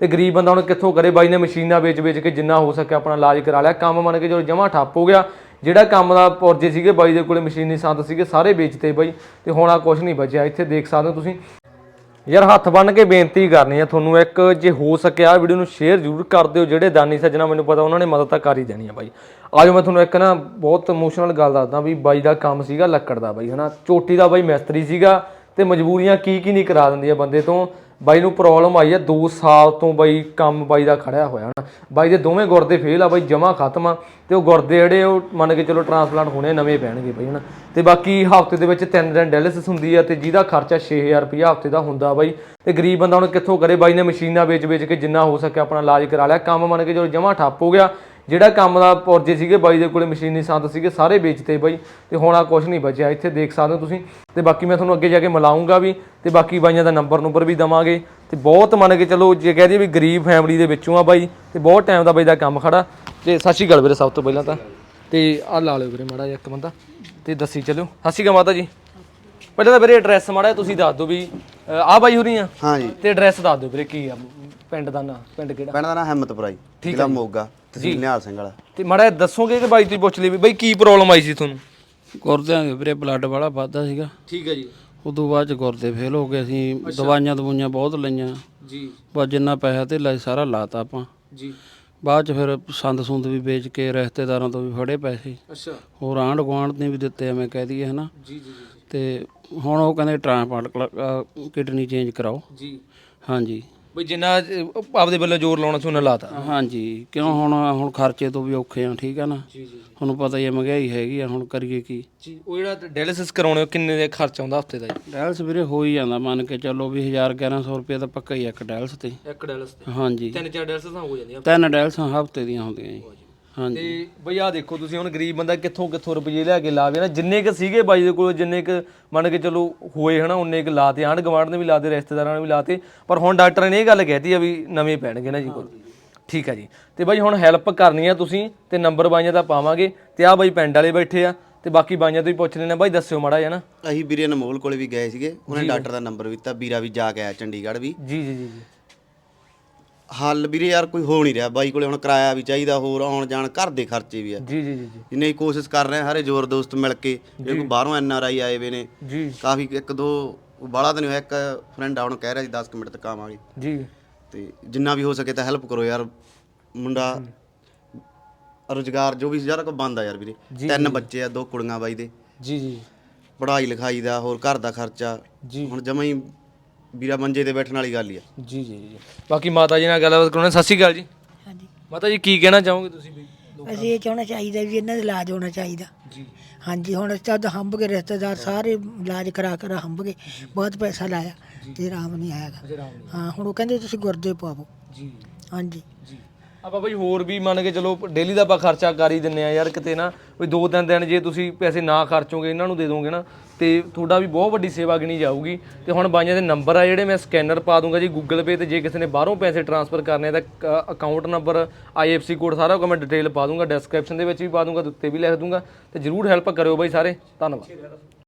ਤੇ ਗਰੀਬ ਬੰਦਾ ਹੁਣ ਕਿੱਥੋਂ ਕਰੇ ਬਾਈ ਨੇ ਮਸ਼ੀਨਾਂ ਵੇਚ-ਵੇਚ ਕੇ ਜਿੰਨਾ ਹੋ ਸਕਿਆ ਆਪਣਾ ਇਲਾਜ ਕਰਾ ਲਿਆ। ਕੰਮ ਮੰਨ ਕੇ ਜਦੋਂ ਜਮਾ ਠੱਪ ਹੋ ਗਿਆ, ਜਿਹੜਾ ਕੰਮ ਦਾ ਪੁਰਜੇ ਸੀਗੇ ਬਾਈ ਦੇ ਕੋਲੇ ਮਸ਼ੀਨੀ ਸੰਦ ਸੀਗੇ, ਸਾਰੇ ਵੇਚਤੇ ਬਾਈ ਤੇ ਹੁਣ ਆ ਕੁਝ ਨਹੀਂ ਬਚਿਆ। ਇੱਥੇ ਦੇਖ ਸਕਦੇ ਹੋ ਤੁਸੀਂ। ਯਾਰ ਹੱਥ ਬੰਨ ਕੇ ਬੇਨਤੀ ਕਰਨੀ ਆ ਤੁਹਾਨੂੰ ਇੱਕ, ਜੇ ਹੋ ਸਕਿਆ ਵੀਡੀਓ ਨੂੰ ਸ਼ੇਅਰ ਜ਼ਰੂਰ ਕਰ ਦਿਓ। ਜਿਹੜੇ ਦਾਨੀ ਸੱਜਣਾ ਮੈਨੂੰ ਪਤਾ ਉਹਨਾਂ ਨੇ ਮਦਦ ਤਾਂ ਕਰ ਹੀ ਦੇਣੀ ਆ ਬਾਈ। ਆਜੋ ਮੈਂ ਤੁਹਾਨੂੰ ਇੱਕ ਨਾ ਬਹੁਤ ਇਮੋਸ਼ਨਲ ਗੱਲ ਦੱਸਦਾ ਵੀ ਬਾਈ ਦਾ ਕੰਮ ਸੀਗਾ ਲੱਕੜ ਦਾ ਬਾਈ, ਹਨਾ? ਚੋਟੀ ਦਾ ਬਾਈ ਮਿਸਤਰੀ ਸੀਗਾ ਤੇ ਮਜਬੂਰੀਆਂ ਕੀ ਕੀ ਨਹੀਂ ਕਰਾ ਦਿੰਦੀਆਂ ਬੰਦੇ ਤੋਂ। ਬਾਈ ਨੂੰ ਪ੍ਰੋਬਲਮ ਆਈ ਹੈ 2 ਸਾਲ ਤੋਂ ਬਾਈ ਕੰਮ ਬਾਈ ਦਾ ਖੜਿਆ ਹੋਇਆ ਨਾ ਬਾਈ ਦੇ ਦੋਵੇਂ ਗੁਰਦੇ ਫੇਲ ਆ, ਬਾਈ ਜਮਾ ਖਤਮ ਆ ਤੇ ਉਹ ਗੁਰਦੇ ਜਿਹੜੇ ਉਹ ਮੰਨ ਕੇ ਚਲੋ ਟ੍ਰਾਂਸਪਲਾਂਟ ਹੋਣੇ ਨਵੇਂ ਪੈਣਗੇ ਬਾਈ ਹਨਾ। ਤੇ ਬਾਕੀ ਹਫ਼ਤੇ ਦੇ ਵਿੱਚ ਤਿੰਨ ਦਿਨ ਡਾਇਲਿਸਿਸ ਹੁੰਦੀ ਆ ਤੇ ਜਿਹਦਾ ਖਰਚਾ 6000 ਰੁਪਏ ਹਫ਼ਤੇ ਦਾ ਹੁੰਦਾ ਬਾਈ। ਤੇ ਗਰੀਬ ਬੰਦਾ ਹੁਣ ਕਿੱਥੋਂ ਕਰੇ? ਬਾਈ ਨੇ ਮਸ਼ੀਨਾਂ ਵੇਚ-ਵੇਚ ਕੇ ਜਿੰਨਾ ਹੋ ਸਕੇ ਆਪਣਾ ਇਲਾਜ ਕਰਾ ਲਿਆ। ਕੰਮ ਮੰਨ ਕੇ ਚਲੋ ਜਮਾ ਠੱਪ ਹੋ ਗਿਆ। ਜਿਹੜਾ ਕੰਮ ਦਾ ਪੁਰਜੇ ਸੀਗੇ ਬਾਈ ਦੇ ਕੋਲੇ ਮਸ਼ੀਨੀ ਸੰਦ ਸੀਗੇ ਸਾਰੇ ਵੇਚਤੇ ਬਾਈ ਤੇ ਹੁਣ ਆ ਕੁਝ ਨਹੀਂ ਬਚਿਆ। ਇੱਥੇ ਦੇਖ ਸਕਦੇ ਹੋ ਤੁਸੀਂ। ਤੇ ਬਾਕੀ ਮੈਂ ਤੁਹਾਨੂੰ ਅੱਗੇ ਜਾ ਕੇ ਮਿਲਾਉਂਗਾ ਵੀ ਤੇ ਬਾਕੀ ਬਾਈਆਂ ਦਾ ਨੰਬਰ ਨੰਬਰ ਵੀ ਦਵਾਂਗੇ। ਤੇ ਬਹੁਤ ਮੰਨ ਕੇ ਚਲੋ ਜੇ ਕਹਿ ਦਈਏ ਵੀ ਗਰੀਬ ਫੈਮਿਲੀ ਦੇ ਵਿੱਚੋਂ ਆ ਬਾਈ ਤੇ ਬਹੁਤ ਟਾਈਮ ਦਾ ਬਾਈ ਦਾ ਕੰਮ ਖੜਾ। ਤੇ ਸਤਿ ਸ਼੍ਰੀ ਅਕਾਲ ਵੀਰੇ ਸਭ ਤੋਂ ਪਹਿਲਾਂ ਤਾਂ। ਤੇ ਆ ਲਾ ਲਿਓ ਵੀਰੇ ਮਾੜਾ ਜਿਹਾ ਇੱਕ ਬੰਦਾ। ਤੇ ਦੱਸੀ ਚੱਲਿਓ। ਸਤਿ ਸ਼੍ਰੀ ਅਕਾਲ ਮਾਤਾ ਜੀ। ਪਹਿਲਾਂ ਤਾਂ ਵੀਰੇ ਐਡਰੈਸ ਮਾੜਾ ਜਿਹਾ ਤੁਸੀਂ ਦੱਸ ਦਿਓ ਵੀ ਆ ਬਾਈ ਹੋਰੀ ਆ। ਹਾਂ ਜੀ। ਤੇ ਐਡਰੈਸ ਦੱਸ ਦਿਓ ਵੀਰੇ ਕੀ ਆ? ਪਿੰਡ ਦਾ ਨਾਂ ਪਿੰਡ ਕਿਹੜਾ? ਪਿੰਡ ਦਾ ਨਾਮ ਹਿੰਮਤਪੁਰਾ ਜੀ ਜ਼ਿਲ੍ਹਾ ਮੋਗਾ। ਤਹਿਸੀਲ ਨਿਹਾਲ ਸਿੰਘ ਵਾਲਾ। ਤੇ ਮਾੜਾ ਦੱਸੋਗੇ ਕਿ ਬਾਈ ਤੁਸੀਂ ਪੁੱਛ ਲਈ ਵੀ ਬਾਈ ਕੀ ਪ੍ਰੋਬਲਮ ਆਈ ਸੀ ਤੁਹਾਨੂੰ? ਗੁਰਦਿਆਂ ਦੇ ਵੀਰੇ ਬਲੱਡ ਵਾਲਾ ਵੱਧਦਾ ਸੀਗਾ। ਠੀਕ ਹੈ ਜੀ। ਉਦੋਂ ਬਾਅਦ ਚ ਗੁਰਦੇ ਫੇਲ ਹੋ ਗਏ ਅਸੀਂ ਦਵਾਈਆਂ ਦਵਾਈਆਂ ਬਹੁਤ ਲਈਆਂ। ਜੀ। ਬਸ ਜਿੰਨਾ ਪੈਸਾ ਤੇ ਲਾਈ ਸਾਰਾ ਲਾਤਾ ਆਪਾਂ। ਜੀ। ਬਾਅਦ ਚ ਫਿਰ ਸੰਦ ਸੁੰਦ ਵੀ ਵੇਚ ਕੇ ਰਿਸ਼ਤੇਦਾਰਾਂ ਤੋਂ ਵੀ ਫੜੇ ਪੈਸੇ। ਅੱਛਾ। ਹੋਰ ਆਂਢ ਗੁਆਂਢ ਨੇ ਵੀ ਦਿੱਤੇ ਐਵੇਂ ਕਹਿ ਦਈਏ ਹਨਾ। ਜੀ ਜੀ ਤੇ ਹੁਣ ਉਹ ਕਹਿੰਦੇ ਟ੍ਰਾਂਸਪਲਾਂਟ ਕਿਡਨੀ ਚੇਂਜ ਕਰਾਓ। ਜੀ। ਹਾਂਜੀ। ਬਈ ਜਿੰਨਾ ਅਹ, ਆਪਦੇ ਵੱਲੋਂ ਜ਼ੋਰ ਲਾਉਣਾ ਸੀ ਉਹਨਾਂ ਲਾਤਾ। ਹਾਂਜੀ ਕਿਉਂ ਹੁਣ ਹੁਣ ਖਰਚੇ ਤੋਂ ਵੀ ਔਖੇ ਆ ਠੀਕ ਆ ਨਾ? ਜੀ ਜੀ ਤੁਹਾਨੂੰ ਪਤਾ ਹੀ ਹੈ ਮਹਿੰਗਾਈ ਹੈਗੀ ਆ ਹੁਣ ਕਰੀਏ ਕੀ? ਜੀ ਉਹ ਜਿਹੜਾ ਡਾਇਲਿਸਿਸ ਕਰਾਉਣੇ ਉਹ ਕਿੰਨੇ ਦੇ ਖਰਚ ਆਉਂਦਾ ਹਫ਼ਤੇ ਦਾ ਜੀ? ਵੀਰੇ ਹੋ ਹੀ ਜਾਂਦਾ ਮੰਨ ਕੇ ਚੱਲੋ ਵੀ 1000 1100 ਰੁਪਏ ਤਾਂ ਪੱਕਾ ਹੀ ਆ ਇੱਕ ਡੈਲਸ ਤੇ। ਇੱਕ ਡਾਇਲਿਸ ਤੇ। ਹਾਂਜੀ। ਤਿੰਨ ਚਾਰ ਡਾਇਲਿਸ ਤਾਂ ਹੋ ਜਾਂਦੀਆਂ। ਤਿੰਨ ਡੈਲਸਾਂ ਹਫ਼ਤੇ ਦੀਆਂ ਹੁੰਦੀਆਂ ਜੀ। ਤੇ ਬਈ ਆ ਦੇਖੋ ਤੁਸੀਂ ਹੁਣ ਗਰੀਬ ਬੰਦਾ ਕਿੱਥੋਂ ਕਿੱਥੋਂ ਰੁਪਏ ਲਿਆ ਕੇ ਲਾਵੇ ਨਾ ਜਿੰਨੇ ਕ ਸੀਗੇ ਬਾਈ ਦੇ ਕੋਲ ਜਿੰਨੇ ਕ ਮੰਨ ਕੇ ਚਲੋ ਹੋਏ ਹਨਾ ਉਨੇ ਕ ਲਾਤੇ ਆਂਢ ਗਵਾਂਢ ਨੇ ਵੀ ਲਾਤੇ ਰਿਸ਼ਤੇਦਾਰਾਂ ਨੇ ਵੀ ਲਾਤੇ ਪਰ ਹੁਣ ਡਾਕਟਰ ਨੇ ਇਹ ਗੱਲ ਕਹਿਤੀ ਆ ਵੀ ਨਵੇਂ ਪੈਣਗੇ ਨਾ ਜੀ ਕੋਲ ਠੀਕ ਆ ਜੀ। ਤੇ ਬਾਈ ਹੁਣ ਹੈਲਪ ਕਰਨੀ ਆ ਤੁਸੀਂ ਤੇ ਨੰਬਰ ਬਾਈਆਂ ਦਾ ਪਾਵਾਂਗੇ ਤੇ ਆ ਬਾਈ ਪਿੰਡ ਵਾਲੇ ਬੈਠੇ ਆ ਤੇ ਬਾਕੀ ਬਾਈਆਂ ਤੋਂ ਹੀ ਪੁੱਛ ਲੈਣਾ ਬਾਈ ਦੱਸਿਓ ਮਾੜਾ ਜਿਹਾ ਨਾ। ਅਸੀਂ ਵੀਰੇ ਅਨਮੋਲ ਕੋਲੇ ਵੀ ਗਏ ਸੀਗੇ ਉਹਨੇ ਡਾਕਟਰ ਦਾ ਨੰਬਰ ਵੀ ਦਿੱਤਾ ਵੀਰਾ ਵੀ ਜਾ ਕੇ ਆਇਆ ਚੰਡੀਗੜ੍ਹ ਵੀ। ਜੀ ਜੀ ਜੀ। ਹੱਲ ਵੀਰੇ ਯਾਰ ਕੋਈ ਹੋ ਨਹੀਂ ਰਿਹਾ। ਬਾਈ ਕੋਲੇ ਹੁਣ ਕਿਰਾਇਆ ਵੀ ਚਾਹੀਦਾ ਹੋਰ ਆਉਣ ਜਾਣ ਘਰ ਦੇ ਖਰਚੇ ਵੀ ਆ। ਜੀ ਜੀ ਜੀ ਜੀ। ਜਿੰਨੇ ਕੋਸ਼ਿਸ਼ ਕਰ ਰਹੇ ਆ, ਸਾਰੇ ਜ਼ੋਰ ਦੋਸਤ ਮਿਲ ਕੇ ਜੇ। ਕੋਈ ਬਾਹਰੋਂ ਐਨ ਆਰ ਆਈ ਆਏ ਵੇ ਨੇ। ਜੀ। ਕਾਫੀ ਇੱਕ ਦੋ ਬਾਲਾ ਤਾਂ ਨਹੀਂ ਹੋਇਆ ਇੱਕ ਫਰੈਂਡ ਆ ਹੁਣ ਕਹਿ ਰਿਹਾ ਸੀ 10 ਕੁ ਮਿੰਟ ਤੱਕ ਆਵਾਂਗੇ। ਜੀ। ਤੇ ਜਿੰਨਾ ਵੀ ਹੋ ਸਕੇ ਤਾਂ ਹੈਲਪ ਕਰੋ ਯਾਰ। ਮੁੰਡਾ ਰੋਜ਼ਗਾਰ ਜੋ ਵੀ ਯਾਰ ਕੋ ਬੰਦ ਆ ਯਾਰ ਵੀਰੇ। ਤਿੰਨ ਬੱਚੇ ਆ ਦੋ ਕੁੜੀਆਂ ਬਾਈ ਦੇ। ਜੀ ਜੀ। ਪੜ੍ਹਾਈ ਲਿਖਾਈ ਦਾ ਹੋਰ ਘਰ ਦਾ ਖਰਚਾ। ਜੀ। ਹੁਣ ਜਮਾਂ ਹੀ ਵੀਰਾ ਮੰਜੇ ਤੇ ਬੈਠਣ ਵਾਲੀ ਗੱਲ ਹੀ ਆ। ਜੀ ਜੀ ਜੀ। ਬਾਕੀ ਮਾਤਾ ਜੀ ਨਾਲ ਗੱਲਬਾਤ ਕਰਾਉਣਾ ਸਤਿ ਸ਼੍ਰੀ ਅਕਾਲ ਜੀ। ਹਾਂਜੀ। ਮਾਤਾ ਜੀ ਕੀ ਕਹਿਣਾ ਚਾਹੋਗੇ ਤੁਸੀਂ ਵੀ ਅਸੀਂ ਇਹ ਚਾਹਣਾ ਚਾਹੀਦਾ ਵੀ ਇਹਨਾਂ ਦਾ ਇਲਾਜ ਹੋਣਾ ਚਾਹੀਦਾ। ਜੀ। ਹਾਂਜੀ ਹੁਣ ਤਦ ਹੰਬ ਗਏ ਰਿਸ਼ਤੇਦਾਰ ਸਾਰੇ ਇਲਾਜ ਕਰਾ ਕਰ ਹੰਬ ਗਏ ਬਹੁਤ ਪੈਸਾ ਲਾਇਆ ਤੇ ਆਰਾਮ ਨਹੀਂ ਆਇਆਗਾ ਹਾਂ ਹੁਣ ਉਹ ਕਹਿੰਦੇ ਤੁਸੀਂ ਗੁਰਦੇ ਪਾਵੋ। ਜੀ। ਹਾਂਜੀ। ਜੀ। ਆਪਾਂ ਬਈ ਹੋਰ ਵੀ ਮੰਨ ਕੇ ਚਲੋ ਡੇਲੀ ਦਾ ਆਪਾਂ ਖਰਚਾ ਕਰ ਹੀ ਦਿੰਨੇ ਆ ਯਾਰ ਕਿਤੇ ਨਾ। ਵੀ ਦੋ ਤਿੰਨ ਦਿਨ ਜੇ ਤੁਸੀਂ ਪੈਸੇ ਨਾ ਖਰਚੋਗੇ, ਇਹਨਾਂ ਨੂੰ ਦੇ ਦੋਗੇ ਨਾ, ਤੇ ਤੁਹਾਡਾ ਵੀ ਬਹੁਤ ਵੱਡੀ ਸੇਵਾ ਗਿਣੀ ਜਾਊਗੀ। ਤੇ ਹੁਣ ਬਾਈਆਂ ਦੇ ਨੰਬਰ ਆ ਜਿਹੜੇ ਮੈਂ ਸਕੈਨਰ ਪਾ ਦੂੰਗਾ ਜੀ ਗੂਗਲ ਪੇ ਤੇ ਜੇ ਕਿਸੇ ਨੇ ਬਾਹਰੋਂ ਪੈਸੇ ਟ੍ਰਾਂਸਫਰ ਕਰਨੇ ਆ, ਤਾਂ ਅਕਾਊਂਟ ਨੰਬਰ ਆਈਐਫਸੀ ਕੋਡ ਸਾਰਾ ਕੁਝ ਮੈਂ ਡਿਟੇਲ ਪਾ ਦੂੰਗਾ ਡਿਸਕ੍ਰਿਪਸ਼ਨ ਦੇ ਵਿੱਚ ਵੀ ਪਾ ਦੂੰਗਾ ਤੇ ਉੱਤੇ ਵੀ ਲਿਖ ਦੂੰਗਾ। ਤੇ ਜਰੂਰ ਹੈਲਪ ਕਰਿਓ ਬਾਈ ਸਾਰੇ। ਧੰਨਵਾਦ।